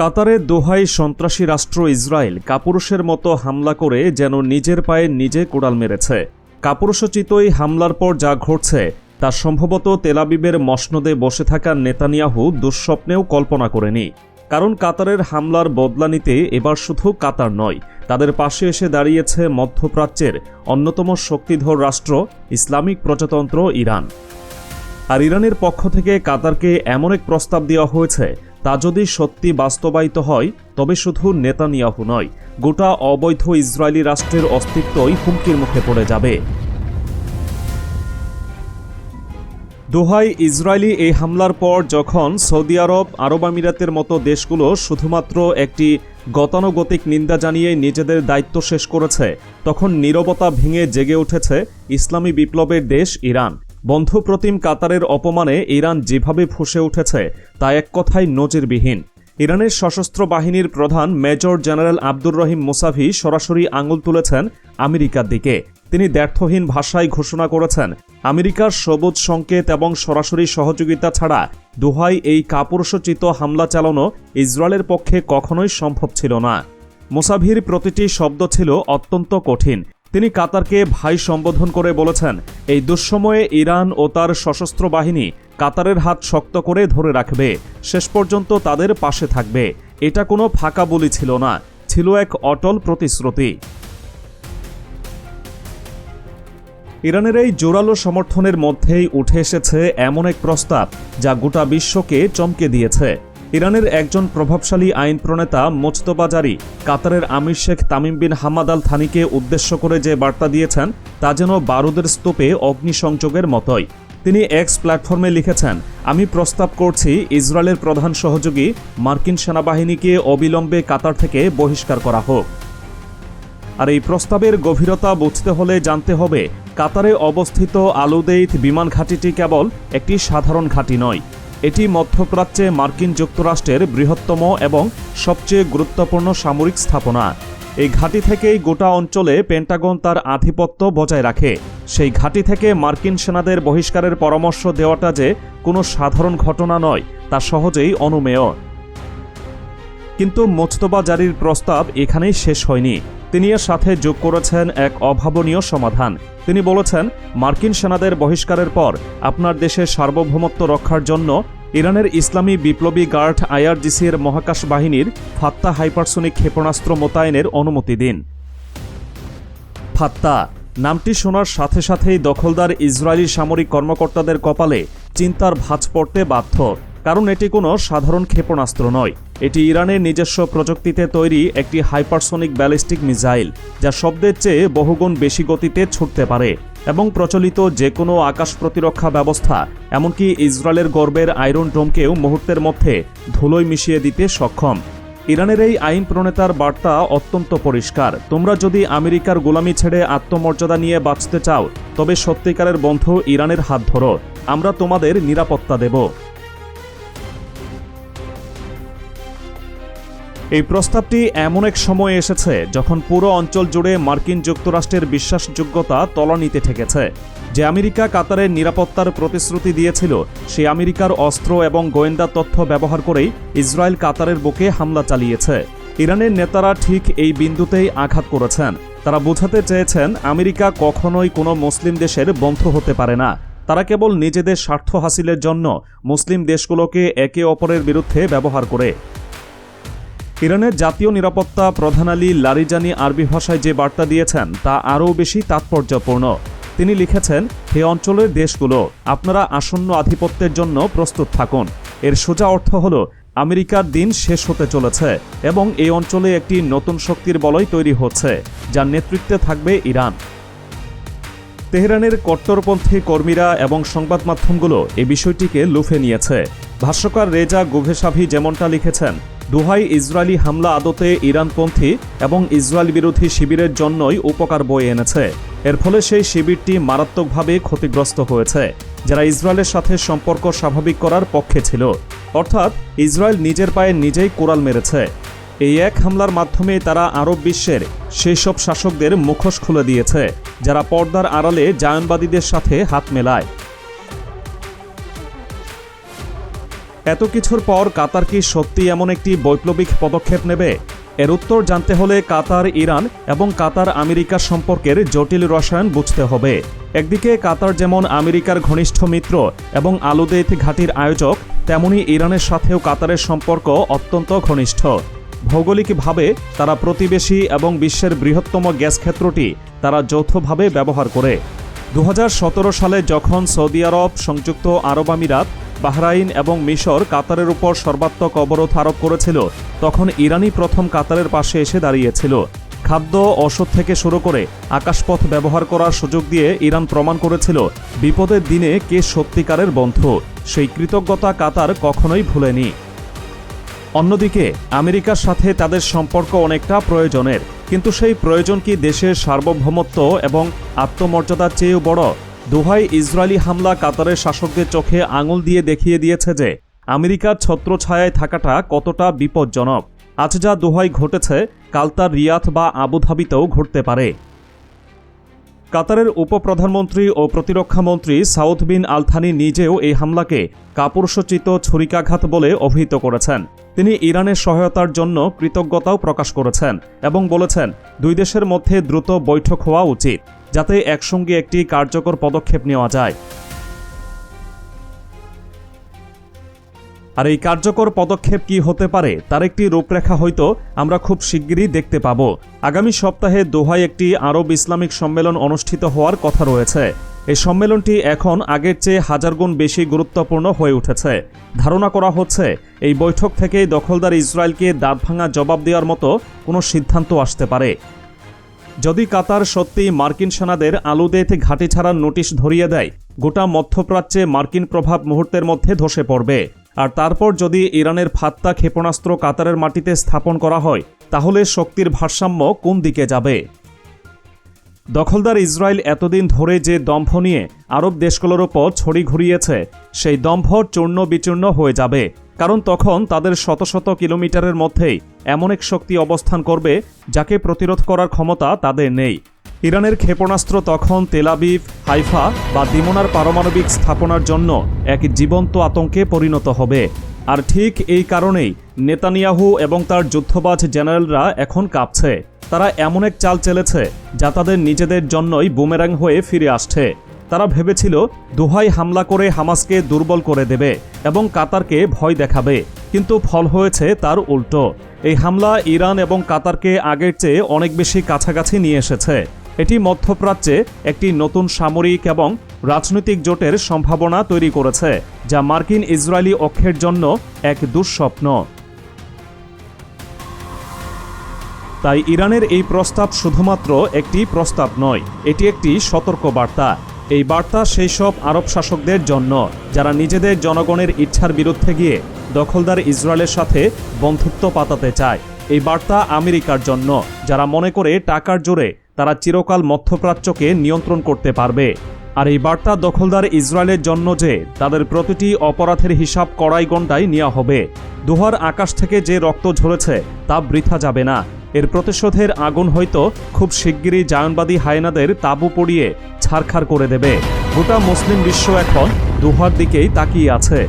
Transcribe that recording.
কাতারে দোহাই সন্ত্রাসী রাষ্ট্র ইসরায়েল কাপুরুষের মতো হামলা করে যেন নিজের পায়ে নিজে কোড়াল মেরেছে। কাপুরুষোচিতই হামলার পর যা ঘটছে, তা সম্ভবত তেলাবিবের মসনদে বসে থাকা নেতানিয়াহু দুঃস্বপ্নেও কল্পনা করেনি। কারণ কাতারের হামলার বদলা নিতে এবার শুধু কাতার নয়, তাদের পাশে এসে দাঁড়িয়েছে মধ্যপ্রাচ্যের অন্যতম শক্তিধর রাষ্ট্র, ইসলামিক প্রজাতন্ত্র ইরান। আর ইরানের পক্ষ থেকে কাতারকে এমন এক প্রস্তাব দেওয়া হয়েছে তা যদি সত্যি বাস্তবায়িত হয়, তবে শুধু নেতানিয়াহু নয়, গোটা অবৈধ ইসরায়েলি রাষ্ট্রের অস্তিত্বই হুমকির মুখে পড়ে যাবে। দোহাই ইসরায়েলি এই হামলার পর যখন সৌদি আরব আরব আমিরাতের মতো দেশগুলো শুধুমাত্র একটি গতানুগতিক নিন্দা জানিয়ে নিজেদের দায়িত্ব শেষ করেছে, তখন নীরবতা ভেঙে জেগে উঠেছে ইসলামী বিপ্লবের দেশ ইরান। বন্ধুপ্রতিম কাতারের অপমানে ইরান যেভাবে ফুসে উঠেছে, তা এক কথায় নজিরবিহীন। ইরানের সশস্ত্র বাহিনীর প্রধান major general Abdur Rahim Mousavi সরাসরি আঙুল তুলেছেন আমেরিকার দিকে। তিনি দ্ব্যর্থহীন ভাষায় ঘোষণা করেছেন, আমেরিকার সবুজ সংকেত এবং সরাসরি সহযোগিতা ছাড়া দোহাই এই কাপুরুষোচিত হামলা চালানো ইসরায়েলের পক্ষে কখনোই সম্ভব ছিল না। মুসাভির প্রতিটি শব্দ ছিল অত্যন্ত কঠিন। তিনি কাতারকে ভাই সম্বোধন করে বলেছেন, এই দুঃসময়ে ইরান ও তার সশস্ত্র বাহিনী কাতারের হাত শক্ত করে ধরে রাখবে। শেষ পর্যন্ত তাদের পাশে থাকবে। এটা কোনো ফাঁকা বলি ছিল না, ছিল এক অটল প্রতিশ্রুতি। ইরানের এই জোরালো সমর্থনের মধ্যেই উঠে এসেছে এমন এক প্রস্তাব, যা গোটা বিশ্বকে চমকে দিয়েছে। ইরানের একজন প্রভাবশালী আইন প্রণেতা মোস্তবাজারি কাতারের আমির Sheikh Tamim bin Hamad Al থানিকে উদ্দেশ্য করে যে বার্তা দিয়েছেন, তা যেন বারুদের স্তূপে অগ্নিসংযোগের মতোই। তিনি এক্স প্ল্যাটফর্মে লিখেছেন, আমি প্রস্তাব করছি ইসরায়েলের প্রধান সহযোগী মার্কিন সেনাবাহিনীকে অবিলম্বে কাতার থেকে বহিষ্কার করা হোক। আর এই প্রস্তাবের গভীরতা বুঝতে হলে জানতে হবে, কাতারে অবস্থিত আলুদেইত বিমান ঘাঁটিটি কেবল একটি সাধারণ ঘাঁটি নয়। এটি মধ্যপ্রাচ্যে মার্কিন যুক্তরাষ্ট্রের বৃহত্তম এবং সবচেয়ে গুরুত্বপূর্ণ সামরিক স্থাপনা। এই ঘাঁটি থেকেই গোটা অঞ্চলে পেন্টাগন তার আধিপত্য বজায় রাখে। সেই ঘাঁটি থেকে মার্কিন সেনাদের বহিষ্কারের পরামর্শ দেওয়াটা যে কোনো সাধারণ ঘটনা নয়, তা সহজেই অনুমেয়। কিন্তু মোস্তবা জারির প্রস্তাব এখানেই শেষ হয়নি। তিনি এর সাথে যোগ করেছেন এক অভাবনীয় সমাধান। তিনি বলেছেন, মার্কিন সেনাদের বহিষ্কারের পর আপনার দেশের সার্বভৌমত্ব রক্ষার জন্য ইরানের ইসলামী বিপ্লবী গার্ড আইআরজিসির মহাকাশ বাহিনীর ফাত্তা হাইপারসোনিক ক্ষেপণাস্ত্র মোতায়েনের অনুমতি দিন। ফাত্তা, নামটি শোনার সাথে সাথেই দখলদার ইসরায়েলি সামরিক কর্মকর্তাদের কপালে চিন্তার ভাঁজ পড়তে বাধ্য। কারণ এটি কোনো সাধারণ ক্ষেপণাস্ত্র নয়। এটি ইরানের নিজস্ব প্রযুক্তিতে তৈরি একটি হাইপারসোনিক ব্যালিস্টিক মিসাইল, যা শব্দের চেয়ে বহুগুণ বেশি গতিতে ছুটতে পারে এবং প্রচলিত যে কোনো আকাশ প্রতিরক্ষা ব্যবস্থা, এমনকি ইসরায়েলের গর্বের আয়রন ডোমকেও মুহূর্তের মধ্যে ধুলোয় মিশিয়ে দিতে সক্ষম। ইরানের এই আইন প্রণেতার বার্তা অত্যন্ত পরিষ্কার। তোমরা যদি আমেরিকার গোলামি ছেড়ে আত্মমর্যাদা নিয়ে বাঁচতে চাও, তবে সত্যিকারের বন্ধু ইরানের হাত ধরো। আমরা তোমাদের নিরাপত্তা দেব। এই প্রস্তাবটি এমন এক সময়ে এসেছে যখন পুরো অঞ্চল জুড়ে মার্কিন যুক্তরাষ্ট্রের বিশ্বাসযোগ্যতা তলানিতে ঠেকেছে। যে আমেরিকা কাতারের নিরাপত্তার প্রতিশ্রুতি দিয়েছিল সেই আমেরিকার অস্ত্র এবং গোয়েন্দা তথ্য ব্যবহার করেই ইসরায়েল কাতারের বুকে হামলা চালিয়েছে। ইরানের নেতারা ঠিক এই বিন্দুতেই আঘাত করেছেন। তারা বোঝাতে চেয়েছেন, আমেরিকা কখনোই কোনো মুসলিম দেশের বন্ধু হতে পারে না। তারা কেবল নিজেদের স্বার্থ হাসিলের জন্য মুসলিম দেশগুলোকে একে অপরের বিরুদ্ধে ব্যবহার করে। ইরানের জাতীয় নিরাপত্তা প্রধান আলী লারিজানি আরবি ভাষায় যে বার্তা দিয়েছেন, তা আরও বেশি তাৎপর্যপূর্ণ। তিনি লিখেছেন হে অঞ্চলের দেশগুলো, আপনারা আসন্ন আধিপত্যের জন্য প্রস্তুত থাকুন। এর সোজা অর্থ হল, আমেরিকার দিন শেষ হতে চলেছে এবং এই অঞ্চলে একটি নতুন শক্তির বলয় তৈরি হচ্ছে, যার নেতৃত্বে থাকবে ইরান। তেহরানের কট্টরপন্থী কর্মীরা এবং সংবাদ মাধ্যমগুলো এই বিষয়টিকে লুফে নিয়েছে। ভাষ্যকার রেজা গুভেসাভি যেমনটা লিখেছেন দুহাই ইসরায়েলি হামলা আদতে ইরানপন্থী এবং ইসরায়েল বিরোধী শিবিরের জন্যই উপকার বয়ে এনেছে। এর ফলে সেই শিবিরটি মারাত্মকভাবে ক্ষতিগ্রস্ত হয়েছে, যারা ইসরায়েলের সাথে সম্পর্ক স্বাভাবিক করার পক্ষে ছিল। অর্থাৎ, ইসরায়েল নিজের পায়ে নিজেই কোরাল মেরেছে। এই এক হামলার মাধ্যমে তারা আরব বিশ্বের সেই সব শাসকদের মুখোশ খুলে দিয়েছে, যারা পর্দার আড়ালে জায়নবাদীদের সাথে হাত মেলায়। এত কিছুর পর কাতার কি সত্যি এমন একটি বৈপ্লবিক পদক্ষেপ নেবে? এর উত্তর জানতে হলে কাতার, ইরান এবং কাতার আমেরিকার সম্পর্কের জটিল রসায়ন বুঝতে হবে। একদিকে কাতার যেমন আমেরিকার ঘনিষ্ঠ মিত্র এবং আলুদেইথ ঘাটির আয়োজক, তেমনি ইরানের সাথেও কাতারের সম্পর্ক অত্যন্ত ঘনিষ্ঠ। ভৌগোলিকভাবে তারা প্রতিবেশী এবং বিশ্বের বৃহত্তম গ্যাস ক্ষেত্রটি তারা যৌথভাবে ব্যবহার করে। দু হাজার সতেরো সালে যখন সৌদি আরব, সংযুক্ত আরব আমিরাত বাহরাইন এবং মিশর কাতারের উপর সর্বাত্মক অবরোধ আরোপ করেছিল, তখন ইরানই প্রথম কাতারের পাশে এসে দাঁড়িয়েছিল। খাদ্য ওষুধ থেকে শুরু করে আকাশপথ ব্যবহার করার সুযোগ দিয়ে ইরান প্রমাণ করেছিল, বিপদের দিনে কে সত্যিকারের বন্ধু। সেই কৃতজ্ঞতা কাতার কখনোই ভুলেনি। অন্যদিকে, আমেরিকার সাথে তাদের সম্পর্ক অনেকটা প্রয়োজনের, কিন্তু সেই প্রয়োজন কি দেশের সার্বভৌমত্ব এবং আত্মমর্যাদার চেয়েও বড়? দোহাই ইসরায়েলি হামলা কাতারের শাসকদের চোখে আঙুল দিয়ে দেখিয়ে দিয়েছে যে আমেরিকার ছত্রছায়ায় থাকাটা কতটা বিপজ্জনক। আজ যা দোহাই ঘটেছে, কাল তার রিয়াথ বা আবুধাবিতেও ঘটতে পারে। কাতারের উপপ্রধানমন্ত্রী ও প্রতিরক্ষা মন্ত্রী সাউদ বিন আলথানি নিজেও এই হামলাকে কাপুরুষোচিত ছুরিকাঘাত বলে অভিহিত করেছেন। তিনি ইরানের সহায়তার জন্য কৃতজ্ঞতাও প্রকাশ করেছেন এবং বলেছেন, দুই দেশের মধ্যে দ্রুত বৈঠক হওয়া উচিত। যাতে একসঙ্গে একটি কার্যকর পদক্ষেপ নেওয়া যায়। আর এই কার্যকর পদক্ষেপ কি হতে পারে, তার একটি রূপরেখা হয়তো আমরা খুব শিগগিরই দেখতে পাব। আগামী সপ্তাহে দোহায় একটি আরব ইসলামিক সম্মেলন অনুষ্ঠিত হওয়ার কথা রয়েছে। এই সম্মেলনটি এখন আগের চেয়ে হাজার গুণ বেশি গুরুত্বপূর্ণ হয়ে উঠেছে। ধারণা করা হচ্ছে, এই বৈঠক থেকে দখলদার ইসরায়েলকে দাঁত ভাঙা জবাব দেওয়ার মতো কোনো সিদ্ধান্ত আসতে পারে। যদি কাতার সত্যি মার্কিন সেনাদের আলুদেথ ঘাঁটি ছাড়ার নোটিশ ধরিয়ে দেয়, গোটা মধ্যপ্রাচ্যে মার্কিন প্রভাব মুহূর্তের মধ্যে ধসে পড়বে। আর তারপর যদি ইরানের ফাত্তা ক্ষেপণাস্ত্র কাতারের মাটিতে স্থাপন করা হয়, তাহলে শক্তির ভারসাম্য কোন দিকে যাবে? দখলদার ইসরায়েল এতদিন ধরে যে দম্ভ নিয়ে আরব দেশগুলোর ওপর ছড়ি ঘুরিয়েছে, সেই দম্ভ চূর্ণ বিচূর্ণ হয়ে যাবে। কারণ তখন তাদের শত শত কিলোমিটারের মধ্যেই এমন এক শক্তি অবস্থান করবে যাকে প্রতিরোধ করার ক্ষমতা তাদের নেই। ইরানের ক্ষেপণাস্ত্র তখন তেলাবিব হাইফা বা দিমোনার পারমাণবিক স্থাপনার জন্য এক জীবন্ত আতঙ্কে পরিণত হবে। আর ঠিক এই কারণেই নেতানিয়াহু এবং তার যুদ্ধবাজ জেনারেলরা এখন কাঁপছে। তারা এমন এক চাল চেলেছে যা তাদের নিজেদের জন্যই বুমেরাং হয়ে ফিরে আসছে। তারা ভেবেছিল দোহাই হামলা করে হামাসকে দুর্বল করে দেবে এবং কাতারকে ভয় দেখাবে, কিন্তু ফল হয়েছে তার উল্টো। এই হামলা ইরান এবং কাতারকে আগের চেয়ে অনেক বেশি কাছাকাছি নিয়ে এসেছে। এটি মধ্যপ্রাচ্যে একটি নতুন সামরিক এবং রাজনৈতিক জোটের সম্ভাবনা তৈরি করেছে, যা মার্কিন ইসরায়েলি অক্ষের জন্য এক দুঃস্বপ্ন। তাই ইরানের এই প্রস্তাব শুধুমাত্র একটি প্রস্তাব নয়, এটি একটি সতর্ক বার্তা এই বার্তা সেই সব আরব শাসকদের জন্য, যারা নিজেদের জনগণের ইচ্ছার বিরুদ্ধে গিয়ে দখলদার ইসরায়েলের সাথে বন্ধুত্ব পাতাতে চায়। এই বার্তা আমেরিকার জন্য, যারা মনে করে টাকার জোরে তারা চিরকাল মধ্যপ্রাচ্যকে নিয়ন্ত্রণ করতে পারবে। আর এই বার্তা দখলদার ইসরায়েলের জন্য যে তাদের প্রতিটি অপরাধের হিসাব কড়াই গণ্ডায় নেওয়া হবে। দোহার আকাশ থেকে যে রক্ত ঝরেছে তা বৃথা যাবে না। এর প্রতিশোধের আগুন হয়তো খুব শিগগিরই জায়নবাদী হায়নাদের তাবু পড়িয়ে ছারখার করে দেবে। গোটা মুসলিম বিশ্ব এখন দুহার দিকেই তাকিয়ে আছে।